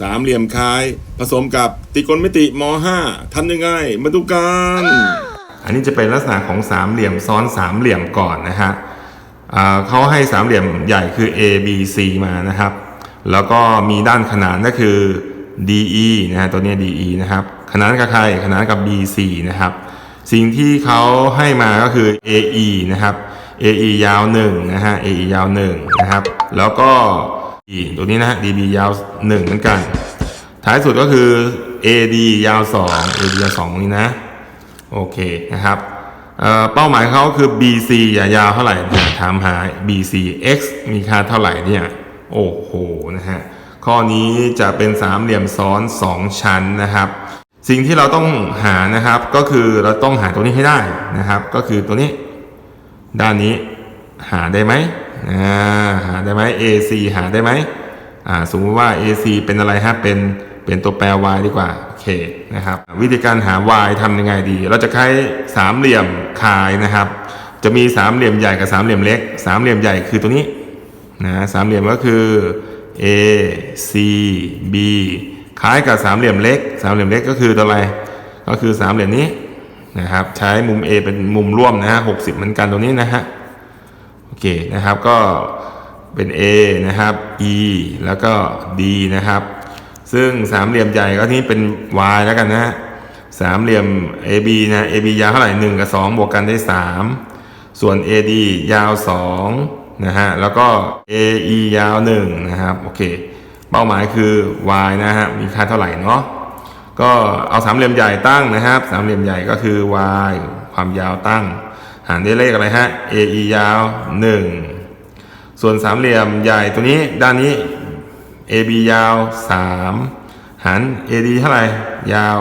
สามเหลี่ยมคล้าย ผสมกับตรีโกณมิติม .5 ทำยังไง มาดูกัน อันนี้จะเป็นลักษณะของสามเหลี่ยมซ้อนสามเหลี่ยมก่อนนะฮะเขาให้สามเหลี่ยมใหญ่คือ A B C มานะครับ แล้วก็มีด้านขนานก็คือ DE นะฮะตัวนี้ DE นะครับขนานกับใครขนานกับ BC นะครับ สิ่งที่เขาให้มาก็คือ AE นะครับ AE ยาว1นะฮะ AE ยาว1นะครับ แล้วก็ ตัวนี้นะฮะ DB ยาว 1 เหมือนกัน ท้ายสุดก็คือ AD ยาว 2 AD ยาว2ตรงนี้นะ โอเคนะครับเเป้าหมายเขาคือ BC อย่ายาวเท่าไหร่เนี่ยถามหา BC x มีค่าเท่าไหร่เนี่ย โอ้โหนะฮะ ข้อนี้จะเป็นสามเหลี่ยมซ้อน 2 ชั้นนะครับ สิ่งที่เราต้องหานะครับก็คือเราต้องหาตัวนี้ให้ได้นะครับ ก็คือตัวนี้ ด้านนี้หาได้ไหม อ่าหาได้ไหม AC หาได้ไหมอ่าสมมติว่า AC เป็นอะไรฮะเป็นเป็นตัวแปร y ดีกว่าโอเคนะครับวิธีการหา y ทำยังไงดี เราจะใช้สามเหลี่ยมคายนะครับ จะมีสามเหลี่ยมใหญ่กับสามเหลี่ยมเล็กสามเหลี่ยมใหญ่คือตัวนี้นะสามเหลี่ยมก็คือ A C B คล้ายกับสามเหลี่ยมเล็กสามเหลี่ยมเล็กก็คือตัวอะไรก็คือสามเหลี่ยมนี้นะครับ ใช้มุม A เป็นมุมร่วมนะฮะหกสิบเหมือนกันตรงนี้นะฮะ อเคนะครับก็เป็น A นะครับ E แล้วก็ D นะครับ ซึ่งสามเหลี่ยมใหญ่ก็ที่เป็น Y แล้วกันนะฮะสามเหลี่ยม AB นะ AB ยาวเท่าไหร่1กับ 2 บวกกันได้ 3 ส่วน AD ยาว2นะฮะแล้วก็ AE ยาว1นะครับโอเคเป้าหมายคือ y นะฮะมีค่าเท่าไหร่เนาะก็เอาสามเหลี่ยมใหญ่ตั้งนะครับ สามเหลี่ยมใหญ่ก็คือ y ความยาวตั้ง หารด้วยเลขอะไรฮะ ae ยาว 1 ส่วนสามเหลี่ยมใหญ่ตัวนี้ด้านนี้ ab ยาว 3 หาร ad เท่าไหร่ ยาว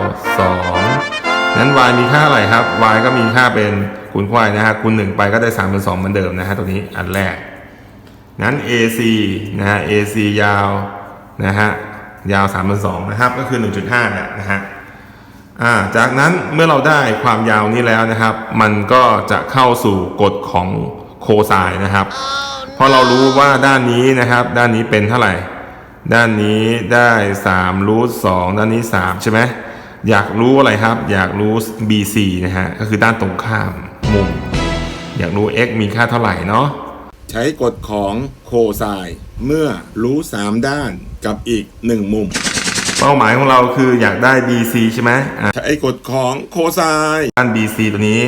2 นั้น y มีค่าเท่าไหร่ครับ y ก็มีค่าเป็นคูณควายนะฮะคูณ1ไปก็ได้ 3 เป็น 2 เหมือนเดิมนะฮะตัวนี้อันแรกงั้น AC นะฮะ AC ยาวนะฮะยาว3 2 2นะครับ ก็คือ 1.5เนี่ยนะฮะ จากนั้นเมื่อเราได้ความยาวนี้แล้วนะครับ มันก็จะเข้าสู่กฎของโคไซน์นะครับเพราะเรารู้ว่าด้านนี้นะครับ ด้านนี้เป็นเท่าไหร่ ด้านนี้ได้3รูท2ด้านนี้ 3 ใช่ไหมอยากรู้อะไรครับ อยากรู้ BC นะฮะ ก็คือด้านตรงข้ามมุม อยากรู้ x มีค่าเท่าไหร่เนาะ ใช้กฎของโคไซน์เมื่อรู้ 3 ด้านกับอีก 1 มุม เป้าหมายของเราคืออยากได้ BC ใช่ไหมอะใช้กฎของโคไซน์ด้าน BC ตัวนี้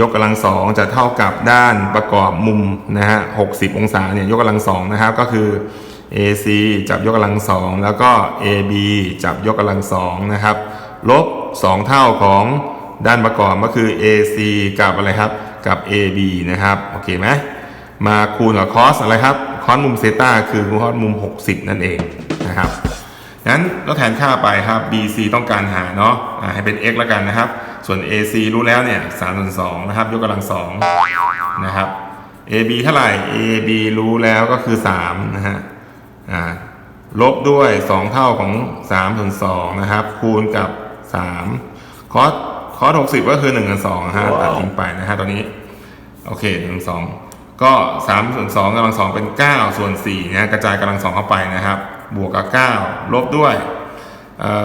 ยกกำลังสองจะเท่ากับด้านประกอบมุมนะฮะ60 องศาเนี่ยยกกำลังสองนะครับก็คือ AC จับยกกำลังสองแล้วก็ AB จับยกกำลังสองนะครับลบ 2 เท่าของด้านประกอบก็คือ AC กับอะไรครับกับ AB นะครับโอเคไหมมาคูณกับคอสอะไรครับคอสมุมเซตาคือคอสมุม 60 นั่นเองนะครับ งั้นเราแทนค่าไปครับ BC ต้องการหาเนาะอ่าให้เป็น x แล้วกันนะครับ ส่วน AC รู้แล้วเนี่ย3ส่วน2นะครับ ยกกำลัง2นะครับ AB เท่าไหร่ AB รู้แล้วก็คือ3นะฮะอ่าลบด้วย 2 เท่าของ3ส่วน2นะครับ คูณกับ 3 คอสคอส60 ก็คือ1กับ2นะฮะตัดทิ้งไปนะฮะตัวนี้ โอเคหนึ่งสองก็สามส่วนสองกำลังสองเป็นเก้าส่วนสี่นะกระจายกำลังสองเข้าไปนะครับ บวกกับเก้าลบด้วย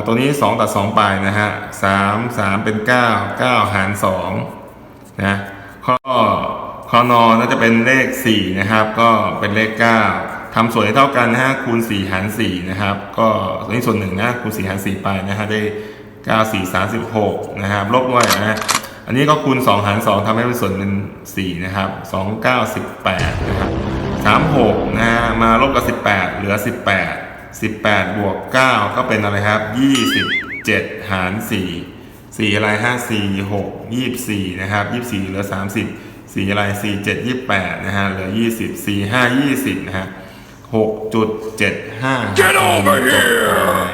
ตัวนี้สองตัดสองไปนะฮะสามสามเป็นเก้าเก้าหารสองนะข้อข้อนอน่าจะเป็นเลขสี่นะครับ ก็เป็นเลขเก้าทำส่วนให้เท่ากันนะฮะคูณสี่หารสี่นะครับ ก็ตัวนี้ส่วนหนึ่งนะคูณสี่หารสี่ไปนะฮะได้เก้าสี่สามสิบหกนะครับ ลบด้วยนะฮะอันนี้ก็คูณ 2 หาร 2ทำให้เป็นส่วนเป็น4นะครับ 2 9 18 นะครับ36นะฮะมาลบกับ 18 เหลือ 18 18 บวก 9 ก็เป็นอะไรครับ 27 หาร 4 4 อะไร 5 4 6 24 นะครับ 24 เหลือ 30 4 อะไร 4 7 28 นะฮะ เหลือ 20 4 5 20 นะฮะ6.75 Get over here